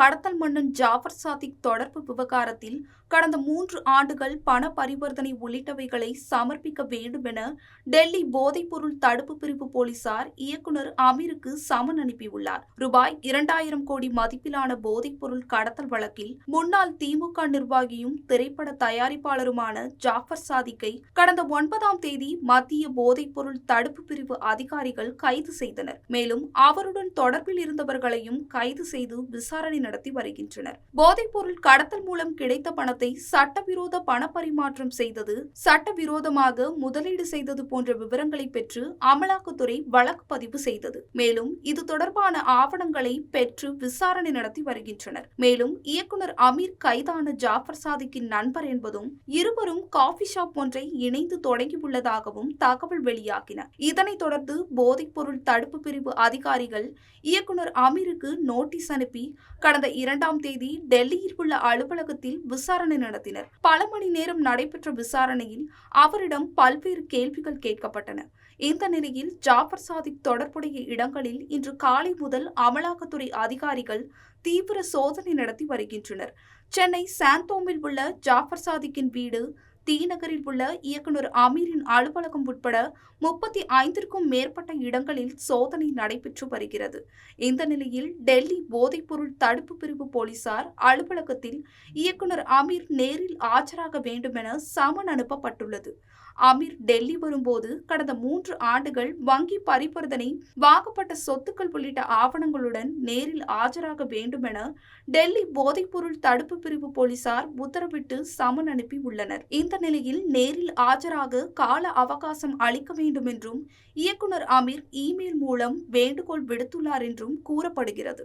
கடத்தல் மன்னன் ஜாஃபர் சாதிக் தொடர்பு விவகாரத்தில் கடந்த மூன்று ஆண்டுகள் பண பரிவர்த்தனை உள்ளிட்டவைகளை சமர்ப்பிக்க வேண்டும் என டெல்லி போதைப்பொருள் தடுப்பு பிரிவு போலீசார் இயக்குனர் அமீருக்கு சமன் அனுப்பியுள்ளார். ரூபாய் இரண்டாயிரம் கோடி மதிப்பிலான போதைப்பொருள் கடத்தல் வழக்கில் முன்னாள் திமுக நிர்வாகியும் திரைப்பட தயாரிப்பாளருமான ஜாஃபர் சாதிக்கை கடந்த ஒன்பதாம் தேதி மத்திய போதைப்பொருள் தடுப்பு பிரிவு அதிகாரிகள் கைது செய்தனர். மேலும் அவருடன் தொடர்பில் இருந்தவர்களையும் கைது செய்து விசாரணை நடத்தி வருகின்றனர். போதைப்பொருள் கடத்தல் மூலம் கிடைத்த பணத்தை சட்டவிரோத பணப்பரிமாற்றம் செய்தது சட்டவிரோதமாக முதலீடு செய்தது போன்ற விவரங்களை பெற்று அமலாக்கத்துறை வழக்கு பதிவு செய்தது. மேலும் இது தொடர்பான ஆவணங்களை பெற்று விசாரணை நடத்தி வருகின்றனர். மேலும் இயக்குனர் அமீர் கைதான ஜாஃபர் சாதிக்கின் நண்பர் என்பதும் இருவரும் காஃபி ஷாப் ஒன்றை இணைந்து தொடங்கியுள்ளதாகவும் தகவல் வெளியாகின. இதனைத் தொடர்ந்து போதைப்பொருள் தடுப்பு பிரிவு அதிகாரிகள் இயக்குனர் அமீருக்கு நோட்டீஸ் அனுப்பி கடந்த கடந்த இரண்டாம் தேதி டெல்லியில் உள்ள அலுவலகத்தில் விசாரணை நடத்தினர். பல மணி நேரம் நடைபெற்ற விசாரணையில் அவரிடம் பல்வேறு கேள்விகள் கேட்கப்பட்டன. இந்த நிலையில் ஜாஃபர் சாதிக் தொடர்புடைய இடங்களில் இன்று காலை முதல் அமலாக்கத்துறை அதிகாரிகள் தீவிர சோதனை நடத்தி வருகின்றனர். சென்னை சாந்தோமில் உள்ள ஜாஃபர் சாதிக்கின் வீடு தீநகரில் உள்ள இயக்குனர் அமீரின் அலுவலகம் உட்பட முப்பத்தி ஐந்திற்கும் மேற்பட்ட இடங்களில் சோதனை நடைபெற்று வருகிறது. இந்த நிலையில் டெல்லி போதைப்பொருள் தடுப்பு பிரிவு போலீசார் அலுவலகத்தில் இயக்குனர் அமீர் நேரில் ஆஜராக வேண்டுமென சமன் அனுப்பப்பட்டுள்ளது. அமீர் டெல்லி வரும்போது கடந்த மூன்று ஆண்டுகள் வங்கி பரிவர்த்தனை வாங்கப்பட்ட சொத்துக்கள் உள்ளிட்ட ஆவணங்களுடன் நேரில் ஆஜராக வேண்டுமென டெல்லி போதைப்பொருள் தடுப்பு பிரிவு போலீசார் உத்தரவிட்டு சமன் அனுப்பி உள்ளனர் இந்த நிலையில் நேரில் ஆஜராக கால அவகாசம் அளிக்க வேண்டும் என்றும் இயக்குனர் அமீர் இமெயில் மூலம் வேண்டுகோள் விடுத்துள்ளார் என்றும் கூறப்படுகிறது.